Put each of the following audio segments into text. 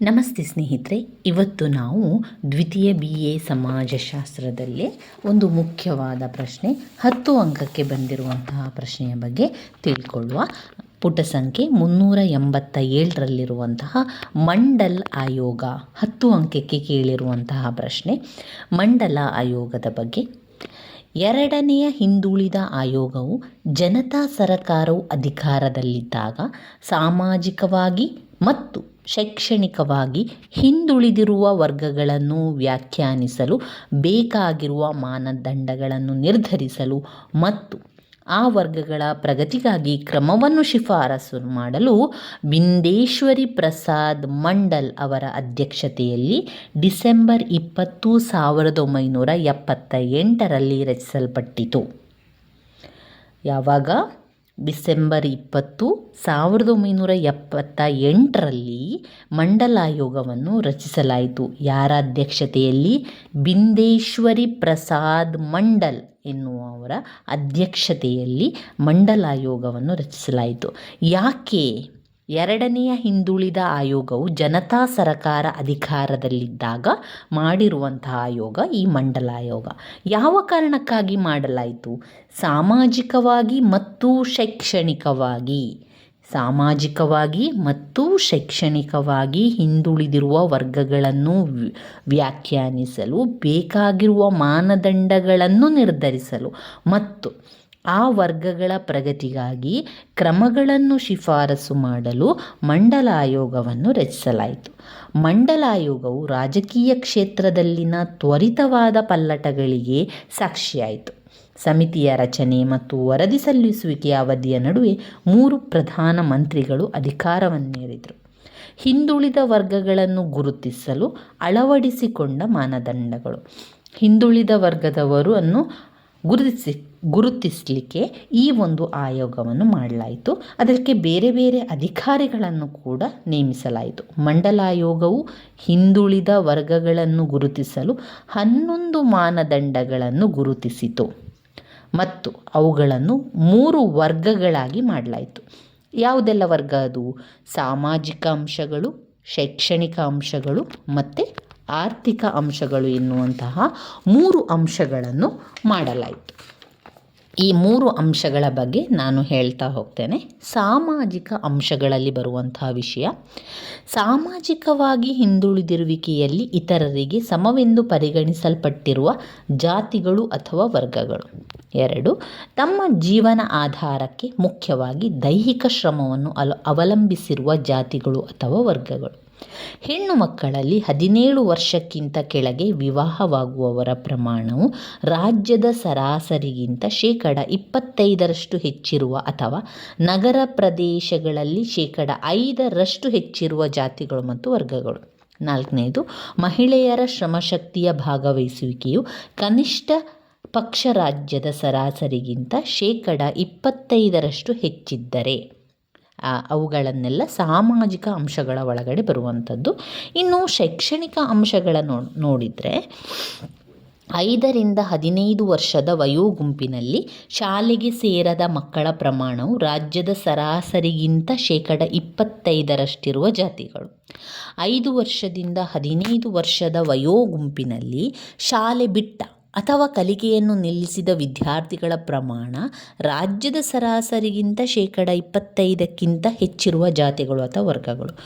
ನಮಸ್ತೆ ಸ್ನೇಹಿತರೆ, ಇವತ್ತು ನಾವು ದ್ವಿತೀಯ ಬಿ ಎ ಸಮಾಜಶಾಸ್ತ್ರದಲ್ಲಿ ಒಂದು ಮುಖ್ಯವಾದ ಪ್ರಶ್ನೆ, ಹತ್ತು ಅಂಕಕ್ಕೆ ಬಂದಿರುವಂತಹ ಪ್ರಶ್ನೆಯ ಬಗ್ಗೆ ತಿಳ್ಕೊಳ್ಳುವ. ಪುಟ ಸಂಖ್ಯೆ ಮುನ್ನೂರ ಎಂಬತ್ತ ಏಳರಲ್ಲಿರುವಂತಹ ಮಂಡಲ್ ಆಯೋಗ, ಹತ್ತು ಅಂಕಕ್ಕೆ ಕೇಳಿರುವಂತಹ ಪ್ರಶ್ನೆ. ಮಂಡಲ ಆಯೋಗದ ಬಗ್ಗೆ. ಎರಡನೆಯ ಹಿಂದುಳಿದ ಆಯೋಗವು ಜನತಾ ಸರಕಾರವು ಅಧಿಕಾರದಲ್ಲಿದ್ದಾಗ ಸಾಮಾಜಿಕವಾಗಿ ಮತ್ತು ಶೈಕ್ಷಣಿಕವಾಗಿ ಹಿಂದುಳಿದಿರುವ ವರ್ಗಗಳನ್ನು ವ್ಯಾಖ್ಯಾನಿಸಲು, ಬೇಕಾಗಿರುವ ಮಾನದಂಡಗಳನ್ನು ನಿರ್ಧರಿಸಲು ಮತ್ತು ಆ ವರ್ಗಗಳ ಪ್ರಗತಿಗಾಗಿ ಕ್ರಮವನ್ನು ಶಿಫಾರಸು ಮಾಡಲು ಬಿಂದೇಶ್ವರಿ ಪ್ರಸಾದ್ ಮಂಡಲ್ ಅವರ ಅಧ್ಯಕ್ಷತೆಯಲ್ಲಿ ಡಿಸೆಂಬರ್ ಇಪ್ಪತ್ತು ಸಾವಿರದ ಒಂಬೈನೂರ ಎಪ್ಪತ್ತ ಎಂಟರಲ್ಲಿ ರಚಿಸಲ್ಪಟ್ಟಿತು. ಯಾವಾಗ? ಡಿಸೆಂಬರ್ ಇಪ್ಪತ್ತು ಸಾವಿರದ ಒಂಬೈನೂರ ಎಪ್ಪತ್ತ ಎಂಟರಲ್ಲಿ ಮಂಡಲಾಯೋಗವನ್ನು ರಚಿಸಲಾಯಿತು. ಯಾರ ಅಧ್ಯಕ್ಷತೆಯಲ್ಲಿ ಬಿಂದೇಶ್ವರಿ ಪ್ರಸಾದ್ ಮಂಡಲ್ ಎನ್ನುವವರ ಅಧ್ಯಕ್ಷತೆಯಲ್ಲಿ ಮಂಡಲಾಯೋಗವನ್ನು ರಚಿಸಲಾಯಿತು. ಯಾಕೆ ಎರಡನೆಯ ಹಿಂದುಳಿದ ಆಯೋಗವು ಜನತಾ ಸರಕಾರ ಅಧಿಕಾರದಲ್ಲಿದ್ದಾಗ ಮಾಡಿರುವಂತಹ ಆಯೋಗ ಈ ಮಂಡಲ ಆಯೋಗ ಯಾವ ಕಾರಣಕ್ಕಾಗಿ ಮಾಡಲಾಯಿತು? ಸಾಮಾಜಿಕವಾಗಿ ಮತ್ತು ಶೈಕ್ಷಣಿಕವಾಗಿ. ಸಾಮಾಜಿಕವಾಗಿ ಮತ್ತು ಶೈಕ್ಷಣಿಕವಾಗಿ ಹಿಂದುಳಿದಿರುವ ವರ್ಗಗಳನ್ನು ವ್ಯಾಖ್ಯಾನಿಸಲು ಬೇಕಾಗಿರುವ ಮಾನದಂಡಗಳನ್ನು ನಿರ್ಧರಿಸಲು ಮತ್ತು ಆ ವರ್ಗಗಳ ಪ್ರಗತಿಗಾಗಿ ಕ್ರಮಗಳನ್ನು ಶಿಫಾರಸು ಮಾಡಲು ಮಂಡಲ ಆಯೋಗವನ್ನು ರಚಿಸಲಾಯಿತು. ಮಂಡಲ ಆಯೋಗವು ರಾಜಕೀಯ ಕ್ಷೇತ್ರದಲ್ಲಿನ ತ್ವರಿತವಾದ ಪಲ್ಲಟಗಳಿಗೆ ಸಾಕ್ಷಿಯಾಯಿತು. ಸಮಿತಿಯ ರಚನೆ ಮತ್ತು ವರದಿ ಸಲ್ಲಿಸುವಿಕೆಯ ಅವಧಿಯ ನಡುವೆ ಮೂರು ಪ್ರಧಾನ ಮಂತ್ರಿಗಳು ಅಧಿಕಾರವನ್ನೇರಿದರು. ಹಿಂದುಳಿದ ವರ್ಗಗಳನ್ನು ಗುರುತಿಸಲು ಅಳವಡಿಸಿಕೊಂಡ ಮಾನದಂಡಗಳು. ಹಿಂದುಳಿದ ವರ್ಗದವರು ಅನ್ನು ಗುರುತಿಸಿ, ಗುರುತಿಸಲಿಕ್ಕೆ ಈ ಒಂದು ಆಯೋಗವನ್ನು ಮಾಡಲಾಯಿತು. ಅದಕ್ಕೆ ಬೇರೆ ಬೇರೆ ಅಧಿಕಾರಿಗಳನ್ನು ಕೂಡ ನೇಮಿಸಲಾಯಿತು. ಮಂಡಲಾಯೋಗವು ಹಿಂದುಳಿದ ವರ್ಗಗಳನ್ನು ಗುರುತಿಸಲು ಹನ್ನೊಂದು ಮಾನದಂಡಗಳನ್ನು ಗುರುತಿಸಿತು. ಮತ್ತು ಅವುಗಳನ್ನು ಮೂರು ವರ್ಗಗಳಾಗಿ ಮಾಡಲಾಯಿತು. ಯಾವುದೆಲ್ಲ ವರ್ಗ ಅದು? ಸಾಮಾಜಿಕ ಅಂಶಗಳು, ಶೈಕ್ಷಣಿಕ ಅಂಶಗಳು ಮತ್ತು ಆರ್ಥಿಕ ಅಂಶಗಳು ಎನ್ನುವಂತಹ ಮೂರು ಅಂಶಗಳನ್ನು ಮಾಡಲಾಯಿತು. ಈ ಮೂರು ಅಂಶಗಳ ಬಗ್ಗೆ ನಾನು ಹೇಳ್ತಾ ಹೋಗ್ತೇನೆ. ಸಾಮಾಜಿಕ ಅಂಶಗಳಲ್ಲಿ ಬರುವಂತಹ ವಿಷಯ. ಸಾಮಾಜಿಕವಾಗಿ ಹಿಂದುಳಿದಿರುವಿಕೆಯಲ್ಲಿ ಇತರರಿಗೆ ಸಮವೆಂದು ಪರಿಗಣಿಸಲ್ಪಟ್ಟಿರುವ ಜಾತಿಗಳು ಅಥವಾ ವರ್ಗಗಳು. ಎರಡು, ತಮ್ಮ ಜೀವನ ಆಧಾರಕ್ಕೆ ಮುಖ್ಯವಾಗಿ ದೈಹಿಕ ಶ್ರಮವನ್ನು ಅಲ, ಅವಲಂಬಿಸಿರುವ ಜಾತಿಗಳು ಅಥವಾ ವರ್ಗಗಳು. ಹೆಣ್ಣು ಮಕ್ಕಳಲ್ಲಿ ಹದಿನೇಳು ವರ್ಷಕ್ಕಿಂತ ಕೆಳಗೆ ವಿವಾಹವಾಗುವವರ ಪ್ರಮಾಣವು ರಾಜ್ಯದ ಸರಾಸರಿಗಿಂತ ಶೇಕಡ ಇಪ್ಪತ್ತೈದರಷ್ಟು ಹೆಚ್ಚಿರುವ ಅಥವಾ ನಗರ ಪ್ರದೇಶಗಳಲ್ಲಿ ಶೇಕಡ ಐದರಷ್ಟು ಹೆಚ್ಚಿರುವ ಜಾತಿಗಳು ಮತ್ತು ವರ್ಗಗಳು. ನಾಲ್ಕನೇದು, ಮಹಿಳೆಯರ ಶ್ರಮಶಕ್ತಿಯ ಭಾಗವಹಿಸುವಿಕೆಯು ಕನಿಷ್ಠ ಪಕ್ಷ ರಾಜ್ಯದ ಸರಾಸರಿಗಿಂತ ಶೇಕಡ ಇಪ್ಪತ್ತೈದರಷ್ಟು ಹೆಚ್ಚಿದ್ದರೆ. ಅವುಗಳನ್ನೆಲ್ಲ ಸಾಮಾಜಿಕ ಅಂಶಗಳ ಒಳಗಡೆ ಬರುವಂಥದ್ದು. ಇನ್ನು ಶೈಕ್ಷಣಿಕ ಅಂಶಗಳ ನೋಡಿದರೆ ಐದರಿಂದ ಹದಿನೈದು ವರ್ಷದ ವಯೋಗುಂಪಿನಲ್ಲಿ ಶಾಲೆಗೆ ಸೇರದ ಮಕ್ಕಳ ಪ್ರಮಾಣವು ರಾಜ್ಯದ ಸರಾಸರಿಗಿಂತ ಶೇಕಡ ಇಪ್ಪತ್ತೈದರಷ್ಟಿರುವ ಜಾತಿಗಳು. ಐದು ವರ್ಷದಿಂದ ಹದಿನೈದು ವರ್ಷದ ವಯೋಗುಂಪಿನಲ್ಲಿ ಶಾಲೆ ಬಿಟ್ಟ ಅಥವಾ ಕಲಿಕೆಯನ್ನು ನಿಲ್ಲಿಸಿದ ವಿದ್ಯಾರ್ಥಿಗಳ ಪ್ರಮಾಣ ರಾಜ್ಯದ ಸರಾಸರಿಗಿಂತ ಶೇಕಡ ಇಪ್ಪತ್ತೈದಕ್ಕಿಂತ ಹೆಚ್ಚಿರುವ ಜಾತಿಗಳು ಅಥವಾ ವರ್ಗಗಳು.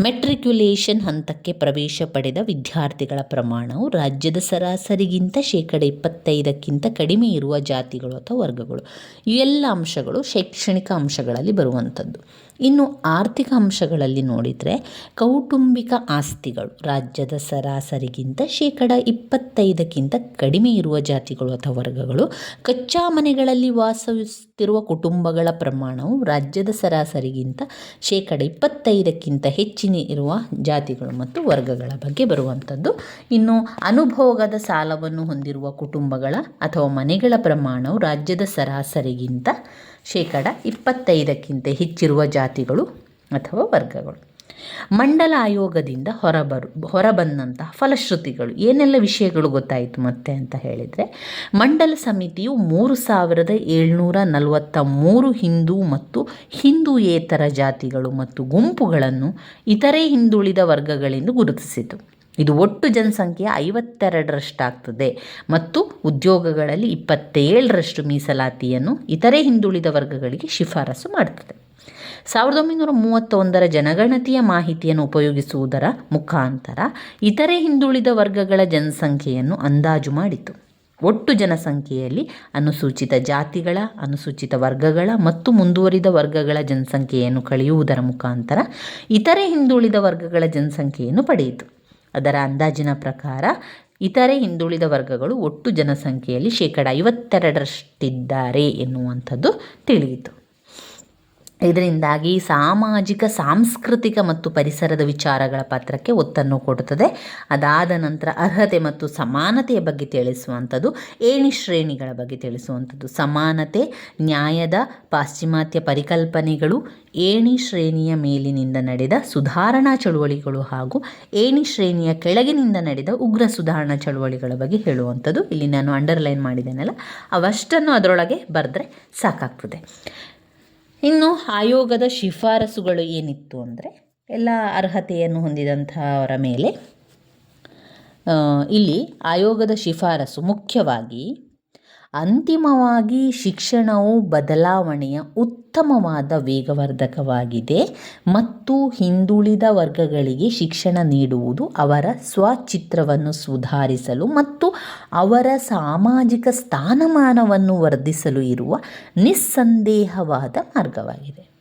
ಮೆಟ್ರಿಕ್ಯುಲೇಷನ್ ಹಂತಕ್ಕೆ ಪ್ರವೇಶ ಪಡೆದ ವಿದ್ಯಾರ್ಥಿಗಳ ಪ್ರಮಾಣವು ರಾಜ್ಯದ ಸರಾಸರಿಗಿಂತ ಶೇಕಡ ಇಪ್ಪತ್ತೈದಕ್ಕಿಂತ ಕಡಿಮೆ ಇರುವ ಜಾತಿಗಳು ಅಥವಾ ವರ್ಗಗಳು. ಇವೆಲ್ಲ ಅಂಶಗಳು ಶೈಕ್ಷಣಿಕ ಅಂಶಗಳಲ್ಲಿ ಬರುವಂಥದ್ದು. ಇನ್ನು ಆರ್ಥಿಕ ಅಂಶಗಳಲ್ಲಿ ನೋಡಿದರೆ ಕೌಟುಂಬಿಕ ಆಸ್ತಿಗಳು, ರಾಜ್ಯದ ಸರಾಸರಿಗಿಂತ ಶೇಕಡ ಇಪ್ಪತ್ತೈದಕ್ಕಿಂತ ಕಡಿಮೆ ಇರುವ ಜಾತಿಗಳು ಅಥವಾ ವರ್ಗಗಳು, ಕಚ್ಚಾ ಮನೆಗಳಲ್ಲಿ ವಾಸಿಸುತ್ತಿರುವ ಕುಟುಂಬಗಳ ಪ್ರಮಾಣವು ರಾಜ್ಯದ ಸರಾಸರಿಗಿಂತ ಶೇಕಡ ಇಪ್ಪತ್ತೈದಕ್ಕಿಂತ ಹೆಚ್ಚಿನ ಇರುವ ಜಾತಿಗಳು ಮತ್ತು ವರ್ಗಗಳ ಬಗ್ಗೆ ಬರುವಂಥದ್ದು. ಇನ್ನು ಅನುಭೋಗದ ಸಾಲವನ್ನು ಹೊಂದಿರುವ ಕುಟುಂಬಗಳ ಅಥವಾ ಮನೆಗಳ ಪ್ರಮಾಣವು ರಾಜ್ಯದ ಸರಾಸರಿಗಿಂತ ಶೇಕಡ ಇಪ್ಪತ್ತೈದಕ್ಕಿಂತ ಹೆಚ್ಚಿರುವ ಜಾತಿಗಳು ಅಥವಾ ವರ್ಗಗಳು. ಮಂಡಲ ಆಯೋಗದಿಂದ ಹೊರಬರು, ಹೊರಬಂದಂತಹ ಫಲಶ್ರುತಿಗಳು. ಏನೆಲ್ಲ ವಿಷಯಗಳು ಗೊತ್ತಾಯಿತು ಮತ್ತೆ ಅಂತ ಹೇಳಿದರೆ, ಮಂಡಲ ಸಮಿತಿಯು ಮೂರು ಸಾವಿರದ ಏಳ್ನೂರ ನಲವತ್ತ ಮೂರು ಹಿಂದೂ ಮತ್ತು ಹಿಂದೂಯೇತರ ಜಾತಿಗಳು ಮತ್ತು ಗುಂಪುಗಳನ್ನು ಇತರೆ ಹಿಂದುಳಿದ ವರ್ಗಗಳೆಂದು ಗುರುತಿಸಿತು. ಇದು ಒಟ್ಟು ಜನಸಂಖ್ಯೆಯ ಐವತ್ತೆರಡರಷ್ಟಾಗ್ತದೆ ಮತ್ತು ಉದ್ಯೋಗಗಳಲ್ಲಿ ಇಪ್ಪತ್ತೇಳರಷ್ಟು ಮೀಸಲಾತಿಯನ್ನು ಇತರೆ ಹಿಂದುಳಿದ ವರ್ಗಗಳಿಗೆ ಶಿಫಾರಸು ಮಾಡುತ್ತದೆ ಸಾವಿರದ ಒಂಬೈನೂರ ಮೂವತ್ತೊಂದರ ಜನಗಣತಿಯ ಮಾಹಿತಿಯನ್ನು ಉಪಯೋಗಿಸುವುದರ ಮುಖಾಂತರ ಇತರೆ ಹಿಂದುಳಿದ ವರ್ಗಗಳ ಜನಸಂಖ್ಯೆಯನ್ನು ಅಂದಾಜು ಮಾಡಿತು. ಒಟ್ಟು ಜನಸಂಖ್ಯೆಯಲ್ಲಿ ಅನುಸೂಚಿತ ಜಾತಿಗಳ, ಅನುಸೂಚಿತ ವರ್ಗಗಳ ಮತ್ತು ಮುಂದುವರಿದ ವರ್ಗಗಳ ಜನಸಂಖ್ಯೆಯನ್ನು ಕಳೆಯುವುದರ ಮುಖಾಂತರ ಇತರೆ ಹಿಂದುಳಿದ ವರ್ಗಗಳ ಜನಸಂಖ್ಯೆಯನ್ನು ಪಡೆಯಿತು. ಅದರ ಅಂದಾಜಿನ ಪ್ರಕಾರ ಇತರೆ ಹಿಂದುಳಿದ ವರ್ಗಗಳು ಒಟ್ಟು ಜನಸಂಖ್ಯೆಯಲ್ಲಿ ಶೇಕಡ ಐವತ್ತೆರಡರಷ್ಟಿದ್ದಾರೆ ಎನ್ನುವಂಥದ್ದು ತಿಳಿಯಿತು. ಇದರಿಂದಾಗಿ ಸಾಮಾಜಿಕ, ಸಾಂಸ್ಕೃತಿಕ ಮತ್ತು ಪರಿಸರದ ವಿಚಾರಗಳ ಪಾತ್ರಕ್ಕೆ ಒತ್ತನ್ನು ಕೊಡುತ್ತದೆ. ಅದಾದ ನಂತರ ಅರ್ಹತೆ ಮತ್ತು ಸಮಾನತೆಯ ಬಗ್ಗೆ ತಿಳಿಸುವಂಥದ್ದು, ಏಣಿ ಶ್ರೇಣಿಗಳ ಬಗ್ಗೆ ತಿಳಿಸುವಂಥದ್ದು. ಸಮಾನತೆ, ನ್ಯಾಯದ, ಪಾಶ್ಚಿಮಾತ್ಯ ಪರಿಕಲ್ಪನೆಗಳು, ಏಣಿ ಶ್ರೇಣಿಯ ಮೇಲಿನಿಂದ ನಡೆದ ಸುಧಾರಣಾ ಚಳುವಳಿಗಳು ಹಾಗೂ ಏಣಿ ಶ್ರೇಣಿಯ ಕೆಳಗಿನಿಂದ ನಡೆದ ಉಗ್ರ ಸುಧಾರಣಾ ಚಳುವಳಿಗಳ ಬಗ್ಗೆ ಹೇಳುವಂಥದ್ದು. ಇಲ್ಲಿ ನಾನು ಅಂಡರ್ಲೈನ್ ಮಾಡಿದ್ದೇನಲ್ಲ, ಅವಷ್ಟನ್ನು ಅದರೊಳಗೆ ಬರೆದ್ರೆ ಸಾಕಾಗ್ತದೆ. ಇನ್ನು ಆಯೋಗದ ಶಿಫಾರಸುಗಳು ಏನಿತ್ತು ಅಂದರೆ ಎಲ್ಲ ಅರ್ಹತೆಯನ್ನು ಹೊಂದಿದಂಥವರ ಮೇಲೆ ಇಲ್ಲಿ ಆಯೋಗದ ಶಿಫಾರಸು ಮುಖ್ಯವಾಗಿ ಅಂತಿಮವಾಗಿ ಶಿಕ್ಷಣವು ಬದಲಾವಣೆಯ ಉತ್ತಮವಾದ ವೇಗವರ್ಧಕವಾಗಿದೆ ಮತ್ತು ಹಿಂದುಳಿದ ವರ್ಗಗಳಿಗೆ ಶಿಕ್ಷಣ ನೀಡುವುದು ಅವರ ಸ್ವಚಿತ್ರವನ್ನು ಸುಧಾರಿಸಲು ಮತ್ತು ಅವರ ಸಾಮಾಜಿಕ ಸ್ಥಾನಮಾನವನ್ನು ವರ್ಧಿಸಲು ಇರುವ ನಿಸ್ಸಂದೇಹವಾದ ಮಾರ್ಗವಾಗಿದೆ.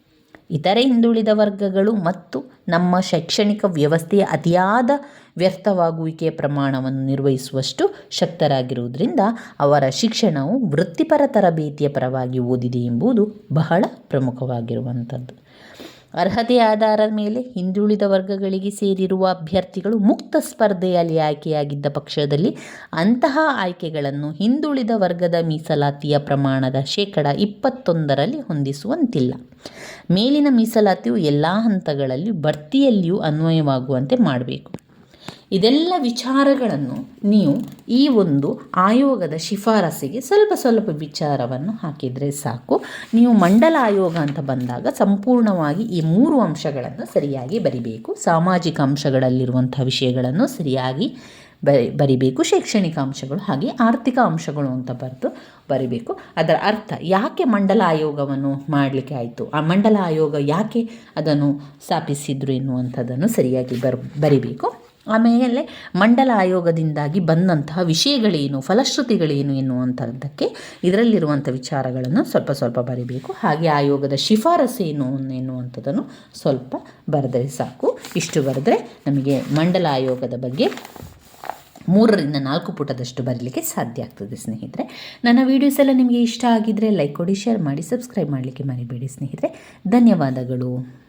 ಇತರೆ ಹಿಂದುಳಿದ ವರ್ಗಗಳು ಮತ್ತು ನಮ್ಮ ಶೈಕ್ಷಣಿಕ ವ್ಯವಸ್ಥೆಯ ಅತಿಯಾದ ವ್ಯರ್ಥವಾಗುವಿಕೆಯ ಪ್ರಮಾಣವನ್ನು ನಿರ್ವಹಿಸುವಷ್ಟು ಶಕ್ತರಾಗಿರುವುದರಿಂದ ಅವರ ಶಿಕ್ಷಣವು ವೃತ್ತಿಪರ ತರಬೇತಿಯ ಪರವಾಗಿ ಓದಿದೆ ಎಂಬುದು ಬಹಳ ಪ್ರಮುಖವಾಗಿರುವಂಥದ್ದು. ಅರ್ಹತೆಯ ಆಧಾರದ ಮೇಲೆ ಹಿಂದುಳಿದ ವರ್ಗಗಳಿಗೆ ಸೇರಿರುವ ಅಭ್ಯರ್ಥಿಗಳು ಮುಕ್ತ ಸ್ಪರ್ಧೆಯಲ್ಲಿ ಆಯ್ಕೆಯಾಗಿದ್ದ ಪಕ್ಷದಲ್ಲಿ ಅಂತಹ ಆಯ್ಕೆಗಳನ್ನು ಹಿಂದುಳಿದ ವರ್ಗದ ಮೀಸಲಾತಿಯ ಪ್ರಮಾಣದ ಶೇಕಡ ಇಪ್ಪತ್ತೊಂದರಲ್ಲಿ ಹೊಂದಿಸುವಂತಿಲ್ಲ. ಮೇಲಿನ ಮೀಸಲಾತಿಯು ಎಲ್ಲ ಹಂತಗಳಲ್ಲಿ ಬಡ್ತಿಯಲ್ಲಿಯೂ ಅನ್ವಯವಾಗುವಂತೆ ಮಾಡಬೇಕು. ಇದೆಲ್ಲ ವಿಚಾರಗಳನ್ನು ನೀವು ಈ ಒಂದು ಆಯೋಗದ ಶಿಫಾರಸಿಗೆ ಸ್ವಲ್ಪ ಸ್ವಲ್ಪ ವಿಚಾರವನ್ನು ಹಾಕಿದರೆ ಸಾಕು. ನೀವು ಮಂಡಲ ಆಯೋಗ ಅಂತ ಬಂದಾಗ ಸಂಪೂರ್ಣವಾಗಿ ಈ ಮೂರು ಅಂಶಗಳನ್ನು ಸರಿಯಾಗಿ ಬರಿಬೇಕು. ಸಾಮಾಜಿಕ ಅಂಶಗಳಲ್ಲಿರುವಂಥ ವಿಷಯಗಳನ್ನು ಸರಿಯಾಗಿ ಬರಿ ಬರಿಬೇಕು. ಶೈಕ್ಷಣಿಕ ಅಂಶಗಳು ಹಾಗೆ ಆರ್ಥಿಕ ಅಂಶಗಳು ಅಂತ ಬರೆದು ಬರಿಬೇಕು. ಅದರ ಅರ್ಥ ಯಾಕೆ ಮಂಡಲ ಆಯೋಗವನ್ನು ಮಾಡಲಿಕ್ಕೆ ಆಯಿತು? ಆ ಮಂಡಲ ಆಯೋಗ ಯಾಕೆ ಅದನ್ನು ಸ್ಥಾಪಿಸಿದ್ರು ಎನ್ನುವಂಥದ್ದನ್ನು ಸರಿಯಾಗಿ ಬರ್, ಬರಿಬೇಕು. ಆಮೇಲೆ ಮಂಡಲ ಆಯೋಗದಿಂದಾಗಿ ಬಂದಂತಹ ವಿಷಯಗಳೇನು, ಫಲಶ್ರುತಿಗಳೇನು ಎನ್ನುವಂಥದ್ದಕ್ಕೆ ಇದರಲ್ಲಿರುವಂಥ ವಿಚಾರಗಳನ್ನು ಸ್ವಲ್ಪ ಸ್ವಲ್ಪ ಬರಿಬೇಕು. ಹಾಗೆ ಆಯೋಗದ ಶಿಫಾರಸೇನು ಎನ್ನುವಂಥದ್ದನ್ನು ಸ್ವಲ್ಪ ಬರೆದರೆ ಸಾಕು. ಇಷ್ಟು ಬರೆದ್ರೆ ನಮಗೆ ಮಂಡಲ ಆಯೋಗದ ಬಗ್ಗೆ ಮೂರರಿಂದ ನಾಲ್ಕು ಪುಟದಷ್ಟು ಬರಲಿಕ್ಕೆ ಸಾಧ್ಯ ಆಗ್ತದೆ ಸ್ನೇಹಿತರೆ. ನನ್ನ ವೀಡಿಯೋಸ್ ಎಲ್ಲ ನಿಮಗೆ ಇಷ್ಟ ಆಗಿದ್ದರೆ ಲೈಕ್ ಕೊಡಿ ಶೇರ್ ಮಾಡಿ ಸಬ್ಸ್ಕ್ರೈಬ್ ಮಾಡಲಿಕ್ಕೆ ಮರಿಬೇಡಿ ಸ್ನೇಹಿತರೆ. ಧನ್ಯವಾದಗಳು.